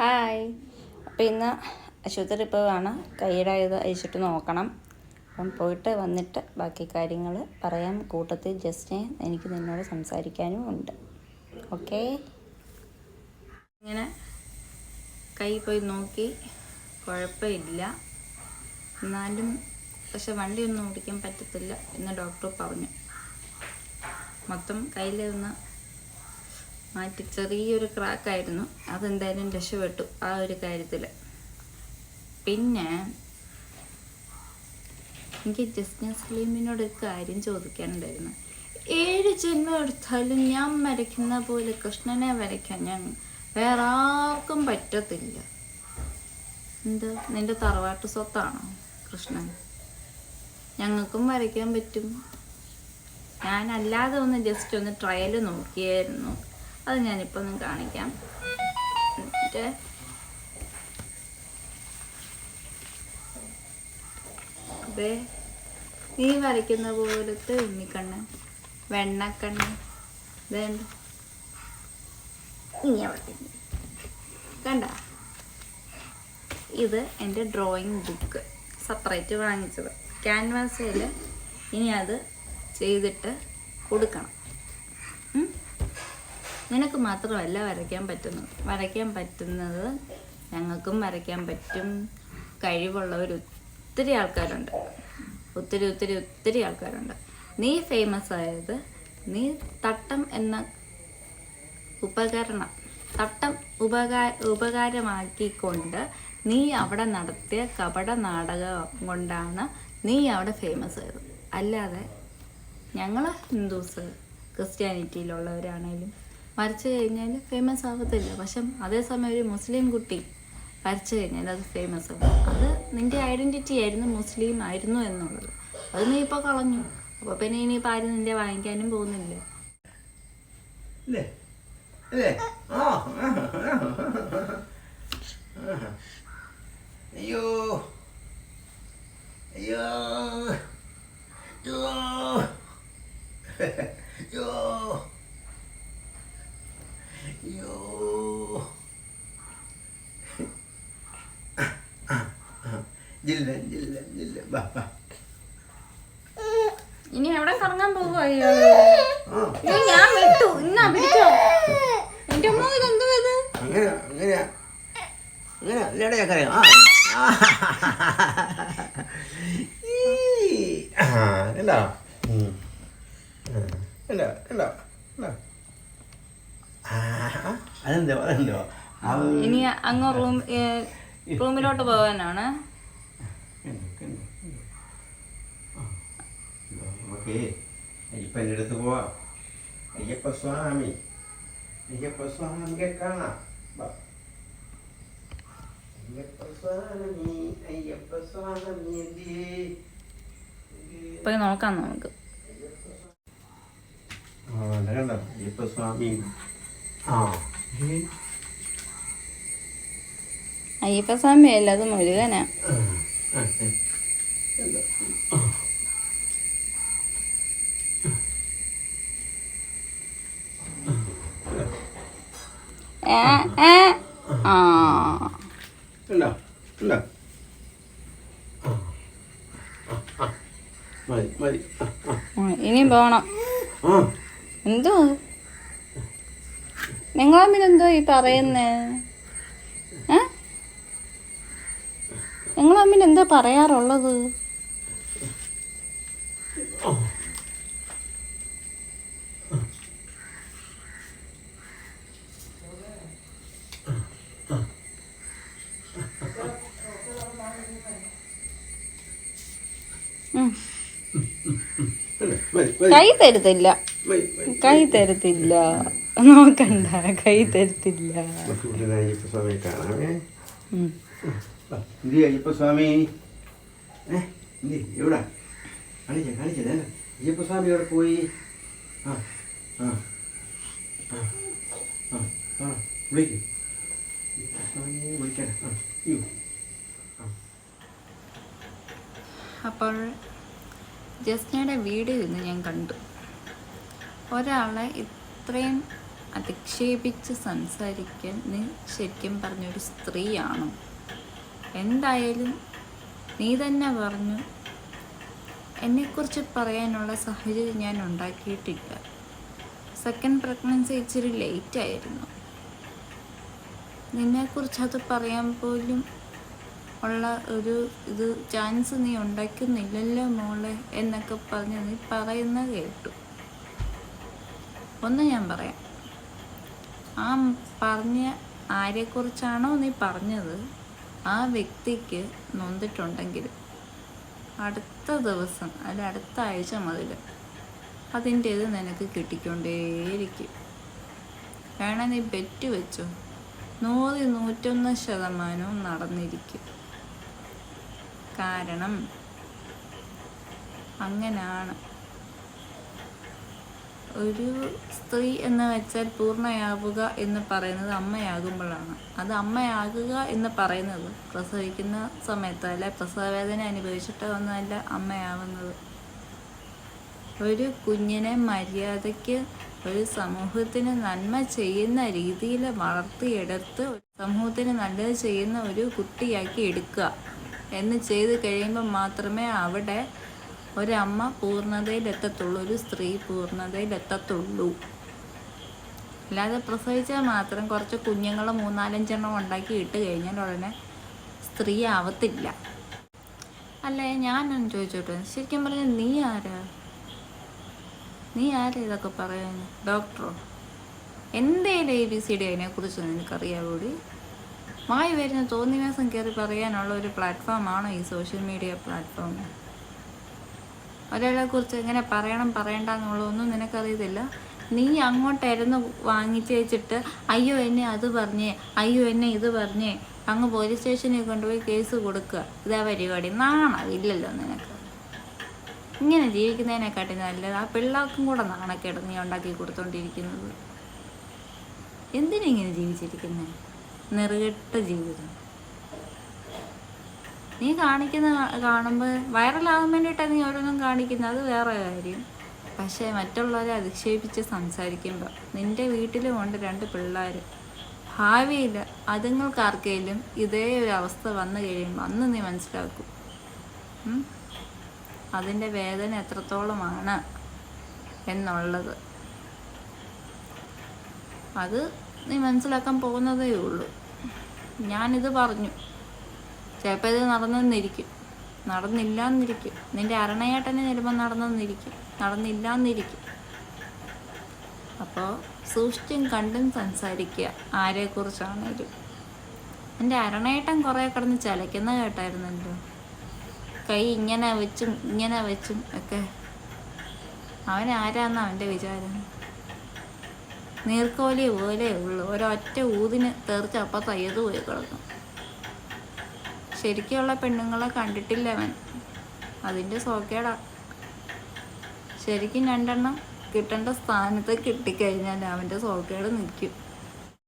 Hi. അപ്പോൾ ഇന്ന് ആശുപത്രി പോവാണ് കൈയുടെ ഇത് അയച്ചിട്ട് നോക്കണം. അപ്പം പോയിട്ട് വന്നിട്ട് ബാക്കി കാര്യങ്ങൾ പറയാം. കൂട്ടത്തിൽ ജസ്റ്റ് എനിക്ക് നിന്നോട് സംസാരിക്കാനും ഉണ്ട്. ഓക്കെ ഇങ്ങനെ കൈ പോയി നോക്കി. കുഴപ്പമില്ല. എന്നാലും പക്ഷെ വണ്ടിയൊന്നും ഓടിക്കാൻ പറ്റത്തില്ല എന്ന് ഡോക്ടർ പറഞ്ഞു. മൊത്തം കയ്യിൽ ഒന്ന് മാറ്റി ചെറിയൊരു ക്രാക്കായിരുന്നു അതെന്തായാലും രക്ഷപ്പെട്ടു ആ ഒരു കാര്യത്തിൽ പിന്നെ എനിക്ക് ജസ്റ്റിൻ സലീമിനോട് ഒരു കാര്യം ചോദിക്കാനുണ്ടായിരുന്നു. ഏഴ് ജന്മം എടുത്താലും ഞാൻ വരയ്ക്കുന്ന പോലെ കൃഷ്ണനെ വരയ്ക്കാൻ ഞാൻ വേറെ ആർക്കും പറ്റത്തില്ല. എന്ത്? നിന്റെ തറവാട്ട് സ്വത്താണോ കൃഷ്ണൻ? ഞങ്ങൾക്കും വരയ്ക്കാൻ പറ്റും. ഞാൻ അല്ലാതെ ഒന്ന് ജസ്റ്റ് ഒന്ന് ട്രയൽ നോക്കിയായിരുന്നു. അത് ഞാനിപ്പോൾ ഒന്ന് കാണിക്കാം. നീ വരയ്ക്കുന്ന പോലത്തെ ഉണ്ണിക്കണ്ണ് വെണ്ണക്കണ്ണ് ഇതേണ്ട ഇനി അവിടെ കണ്ട? ഇത് എന്റെ ഡ്രോയിങ് ബുക്ക് സെപ്പറേറ്റ് വാങ്ങിച്ചത്. ക്യാൻവാസിൽ ഇനി അത് ചെയ്തിട്ട് കൊടുക്കണം? നിനക്ക് മാത്രമല്ല വരയ്ക്കാൻ പറ്റുന്നത്. വരയ്ക്കാൻ പറ്റുന്നത് ഞങ്ങൾക്കും വരയ്ക്കാൻ പറ്റും. കഴിവുള്ളവർ ഒത്തിരി ആൾക്കാരുണ്ട്. ഒത്തിരി ഒത്തിരി ഒത്തിരി ആൾക്കാരുണ്ട്. നീ ഫേമസ് ആയത് നീ തട്ടം എന്ന ഉപകരണം തട്ടം ഉപകാ ഉപകാരമാക്കിക്കൊണ്ട് നീ അവിടെ നടത്തിയ കപട നാടകം കൊണ്ടാണ് നീ അവിടെ ഫേമസ് ആയത്. അല്ലാതെ ഞങ്ങൾ ഹിന്ദുസ് ക്രിസ്ത്യാനിറ്റിയിലുള്ളവരാണേലും വരച്ചു കഴിഞ്ഞാൽ ഫേമസ് ആവത്തില്ല. പക്ഷെ അതേസമയം ഒരു മുസ്ലിം കുട്ടി വരച്ചു കഴിഞ്ഞാൽ അത് ഫേമസ് ആവും. അത് നിന്റെ ഐഡന്റിറ്റി ആയിരുന്നു മുസ്ലിം ആയിരുന്നു എന്നുള്ളത്. അത് നീ ഇപ്പോൾ കളഞ്ഞു. അപ്പോൾ പിന്നെ ഇനിയിപ്പോൾ ആരും നിന്റെ വാങ്ങിക്കാനും പോകുന്നില്ല. അയ്യോ. അയ്യോ. അയ്യോ. അയ്യോ ജില്ല ജില്ല ജില്ല ബാ ബാ ഇനി എവിടെ കറങ്ങാൻ അയ്യോ ഞാൻ വിട്ടു. ഇന്നാ പിടിച്ചോ? എന്റെ അമ്മ ഇതെന്തോ ഇത്? അങ്ങനെ അങ്ങനെ. അങ്ങനെ അല്ലേടെ ഞാൻ കണ്ടോ? കണ്ടോ? കണ്ടോ? അതെന്തോ അതെന്തോ? ഇനി അങ്ങ് റൂം റൂമിലോട്ട് പോകാനാണ് കണ്ടോ, കണ്ടോ, കണ്ടോ. ആ. നമുക്കേ അയ്യപ്പന്റെ അടുത്ത് പോവാം. അയ്യപ്പ സ്വാമി. അയ്യപ്പ സ്വാമിയെ കാണാം. അയ്യപ്പ സ്വാമി അയ്യപ്പ സ്വാമി? പോയി നോക്കാം നമുക്ക്. അയ്യപ്പ സ്വാമി. ആ. അയ്യപ്പ സ്വാമി അല്ല അത് മുരുകനാ. ആ, ഇനിയും പോണം. എന്തോ? നിങ്ങൾ അമ്മിനെന്തോ ഈ പറയുന്നേ? അമ്മിനെന്താ പറയാറുള്ളത്? കൈ തരുത്തില്ല. കൈ തരത്തില്ല. നോക്കണ്ട കൈ തരത്തില്ല. അയ്യപ്പസ്വാമി ഇവിടെ അയ്യപ്പ സ്വാമിയെ കാണാമേ ഉം. എന്തി അയ്യപ്പ സ്വാമി. ഏ എന്തി എവിടാ? കാണിച്ച കാണിച്ചത് അയ്യപ്പ സ്വാമി എവിടെ പോയി. ആ ആ ആ ആ ആ വിളിക്കും. സ്വാമിയെ വിളിക്കണം. ആ അയ്യോ അപ്പോൾ ജസ്നയുടെ വീഡിയോ ഇന്ന് ഞാൻ കണ്ടു. ഒരാളെ ഇത്രയും അധിക്ഷേപിച്ച് സംസാരിക്കാൻ നീ ശരിക്കും പറഞ്ഞൊരു സ്ത്രീയാണോ. എന്തായാലും നീ തന്നെ പറഞ്ഞു എന്നെക്കുറിച്ച് പറയാനുള്ള സാഹചര്യം ഞാൻ ഉണ്ടാക്കിയിട്ടില്ല. സെക്കൻഡ് പ്രഗ്നൻസി ഇച്ചിരി ലേറ്റായിരുന്നു നിന്നെക്കുറിച്ച് അത് പറയാൻ പോലും ഉള്ള ഒരു ഇത് ചാൻസ് നീ ഉണ്ടാക്കുന്നില്ലല്ലോ മോളെ എന്നൊക്കെ പറഞ്ഞ് നീ പറയുന്ന കേട്ടു. ഒന്ന് ഞാൻ പറയാം. ആ പറഞ്ഞ ആരെക്കുറിച്ചാണോ നീ പറഞ്ഞത്? ആ വ്യക്തിക്ക് നൊന്തിട്ടുണ്ടെങ്കിൽ അടുത്ത ദിവസം അല്ല അടുത്ത ആഴ്ച മുതൽ അതിന്റേത് നിനക്ക് കിട്ടിക്കൊണ്ടേയിരിക്കും. വേണേ നീ ബെറ്റ് വെച്ചോ? നൂറ് നൂറ്റൊന്ന് ശതമാനവും നടന്നിരിക്കും. കാരണം അങ്ങനാണ്. ഒരു സ്ത്രീ എന്ന് വെച്ചാൽ പൂർണയാവുക എന്ന് പറയുന്നത് അമ്മയാകുമ്പോഴാണ്. അത് അമ്മയാകുക എന്ന് പറയുന്നത് പ്രസവിക്കുന്ന സമയത്ത് അല്ലെ പ്രസവവേദന അനുഭവിച്ചിട്ട് ഒന്നല്ല അമ്മയാവുന്നത്. ഒരു കുഞ്ഞിനെ മര്യാദയ്ക്ക് ഒരു സമൂഹത്തിന് നന്മ ചെയ്യുന്ന രീതിയിൽ വളർത്തിയെടുത്ത് സമൂഹത്തിന് നല്ലത് ചെയ്യുന്ന ഒരു കുട്ടിയാക്കി എടുക്കുക. എന്ന് ചെയ്ത് കഴിയുമ്പോൾ മാത്രമേ അവിടെ ഒരമ്മ പൂർണതയിലെത്തത്തുള്ളൂ ഒരു സ്ത്രീ പൂർണതയിലെത്തത്തുള്ളൂ. അല്ലാതെ പ്രസവിച്ചാൽ മാത്രം കുറച്ച് കുഞ്ഞുങ്ങൾ മൂന്നാലഞ്ചെണ്ണം ഉണ്ടാക്കി ഇട്ട് കഴിഞ്ഞാൽ ഉടനെ സ്ത്രീ ആവത്തില്ല. അല്ലേ? ഞാനൊന്ന് ചോദിച്ചോട്ടെ? ശരിക്കും പറഞ്ഞാൽ നീ ആരാ? നീ ആരാ ഇതൊക്കെ പറയാൻ ഡോക്ടറോ? എന്തേലും എ ബി സി ഡി അതിനെക്കുറിച്ച് നിനക്കറിയാവൂടി? വായി വരുന്ന തോന്നിവാസം കയറി പറയാനുള്ള ഒരു പ്ലാറ്റ്ഫോമാണോ ഈ സോഷ്യൽ മീഡിയ പ്ലാറ്റ്ഫോം? ഒരാളെ കുറിച്ച് എങ്ങനെ പറയണം പറയണ്ട എന്നുള്ളതൊന്നും നിനക്കറിയത്തില്ല? നീ അങ്ങോട്ടായിരുന്നു വാങ്ങിച്ചു വെച്ചിട്ട് അയ്യോ എന്നെ അത് പറഞ്ഞേ അയ്യോ എന്നെ ഇത് പറഞ്ഞേ അങ്ങ് പോലീസ് സ്റ്റേഷനിൽ കൊണ്ടുപോയി കേസ് കൊടുക്കുക. ഇതാ പരിപാടി. നാണമില്ലല്ലോ നിനക്ക്. ഇങ്ങനെ ജീവിക്കുന്നതിനെക്കാട്ടി നല്ലത് ആ പിള്ളേർക്കും കൂടെ നാണക്കേട് നീ ഉണ്ടാക്കി കൊടുത്തോണ്ടിരിക്കുന്നത്. എന്തിനിങ്ങനെ ജീവിച്ചിരിക്കുന്നത് നെറുകെട്ട ജീവിതം. നീ കാണിക്കുന്ന കാണുമ്പോൾ വൈറലാകാൻ വേണ്ടിയിട്ടാണ് നീ ഓരോന്നും കാണിക്കുന്നത് അത് വേറെ കാര്യം. പക്ഷേ മറ്റുള്ളവരെ അധിക്ഷേപിച്ച് സംസാരിക്കുമ്പോൾ നിന്റെ വീട്ടിലും ഉണ്ട് രണ്ട് പിള്ളേർ ഭാവിയിൽ അതുങ്ങൾക്ക് ആർക്കെങ്കിലും ഇതേ ഒരു അവസ്ഥ വന്നു കഴിയുമ്പോൾ അന്ന് നീ മനസ്സിലാക്കും? അതിന്റെ വേദന എത്രത്തോളമാണ് എന്നുള്ളത്. അത് നീ മനസ്സിലാക്കാൻ പോകുന്നതേ ഉള്ളൂ. ഞാനിത് പറഞ്ഞു. ചിലപ്പോൾ ഇത് നടന്നെന്നിരിക്കും. നടന്നില്ല എന്നിരിക്കും നിന്റെ അരണയാട്ടനെ ചിലപ്പോൾ നടന്നെന്നിരിക്കും. നടന്നില്ല എന്നിരിക്കും അപ്പോൾ സൂക്ഷിച്ചും കണ്ടും സംസാരിക്കുക ആരെക്കുറിച്ചാണേലും. എന്റെ അരണയേട്ടൻ കുറേ കിടന്ന് ചലയ്ക്കുന്ന കേട്ടായിരുന്നല്ലോ. കൈ ഇങ്ങനെ വെച്ചും ഇങ്ങനെ വെച്ചും ഒക്കെ. അവൻ അവന്റെ വിചാരം? നീർക്കോലി പോലെ ഉള്ളു. ഒരൊറ്റ ഊതിന് തെറിച്ച് അപ്പം തയ്യത് പോയി കിടക്കും ശരിക്കുള്ള പെണ്ണുങ്ങളെ കണ്ടിട്ടില്ല അവൻ. അതിന്റെ സോക്കേടാ. ശരിക്കും രണ്ടെണ്ണം കിട്ടേണ്ട സ്ഥാനത്ത് കിട്ടിക്കഴിഞ്ഞാൽ അവന്റെ സോക്കേട് നിൽക്കും.